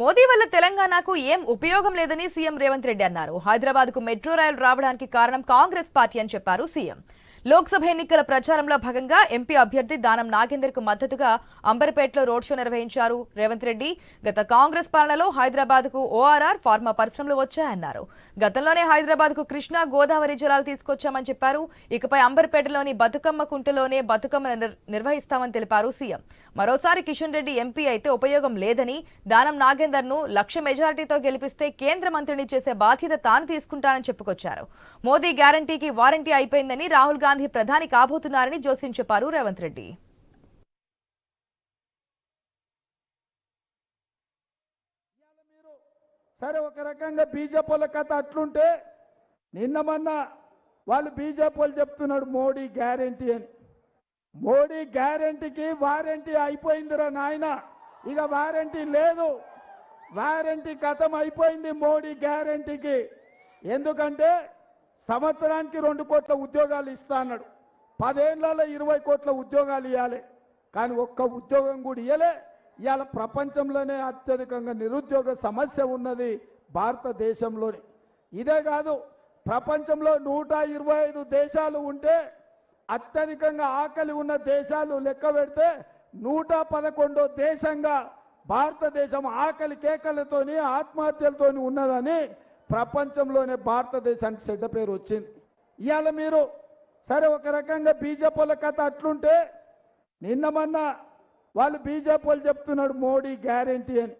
మోదీ వల్ల తెలంగాణకు ఏం ఉపయోగం లేదని సీఎం రేవంత్ రెడ్డి అన్నారు. హైదరాబాద్కు మెట్రో రైలు రావడానికి కారణం కాంగ్రెస్ పార్టీ అని చెప్పారు సీఎం. లోక్సభ ఎన్నికల ప్రచారంలో భాగంగా ఎంపీ అభ్యర్థి దానం నాగేందర్కు మద్దతుగా అంబర్పేటలో రోడ్ షో నిర్వహించారు రేవంత్ రెడ్డి. గత కాంగ్రెస్ పాలనలో హైదరాబాద్కు ఓఆర్ఆర్ ఫార్మా పరిశ్రమలు వచ్చాయన్నారు. గతంలోనే హైదరాబాద్కు కృష్ణా గోదావరి జలాలు తీసుకొచ్చామని చెప్పారు. ఇకపై అంబర్పేటలోని బతుకమ్మ కుంటలోనే బతుకమ్మ నిర్వహిస్తామని తెలిపారు సీఎం. మరోసారి కిషన్ రెడ్డి ఎంపీ అయితే ఉపయోగం లేదని దానం నాగేందర్ను లక్ష మెజారిటీతో గెలిపిస్తే కేంద్ర మంత్రిని చేసే బాధ్యత తాను తీసుకుంటానని చెప్పుకొచ్చారు. మోదీ గ్యారంటీకి వారంటీ అయిపోయిందని రాహుల్ గాంధీ ప్రధాని కాబోతున్నారని జోస్యం చెప్పారు రేవంత్ రెడ్డి. సరే ఒక రకంగా బీజేపీ వాళ్ళ కథ అట్లుంటే నిన్న మొన్న వాళ్ళు బీజేపీ వాళ్ళు చెప్తున్నాడు మోడీ గ్యారంటీ అని. మోడీ గ్యారంటీకి వారంటీ అయిపోయిందిరా నాయన. ఇక వారంటీ లేదు. వారంటీ కథం అయిపోయింది మోడీ గ్యారంటీకి. ఎందుకంటే సంవత్సరానికి రెండు కోట్ల ఉద్యోగాలు ఇస్తా అన్నాడు. పదేళ్ళలో ఇరవై కోట్ల ఉద్యోగాలు ఇవ్వాలి కానీ ఒక్క ఉద్యోగం కూడా ఇవ్వలే ఇవాళ ప్రపంచంలోనే అత్యధికంగా నిరుద్యోగ సమస్య ఉన్నది భారతదేశంలోనే. ఇదే కాదు ప్రపంచంలో నూట ఇరవై ఐదు దేశాలు ఉంటే అత్యధికంగా ఆకలి ఉన్న దేశాలు లెక్క పెడితే నూట పదకొండో దేశంగా భారతదేశం ఆకలి కేకలతోని ఆత్మహత్యలతోని ఉన్నదని ప్రపంచంలోనే భారతదేశానికి చెడ్డ పేరు వచ్చింది. ఇవాళ మీరు సరే ఒక రకంగా బీజేపీ వాళ్ళ కథ అట్లుంటే నిన్న మొన్న వాళ్ళు బీజేపీ వాళ్ళు చెప్తున్నాడు మోడీ గ్యారంటీ అని.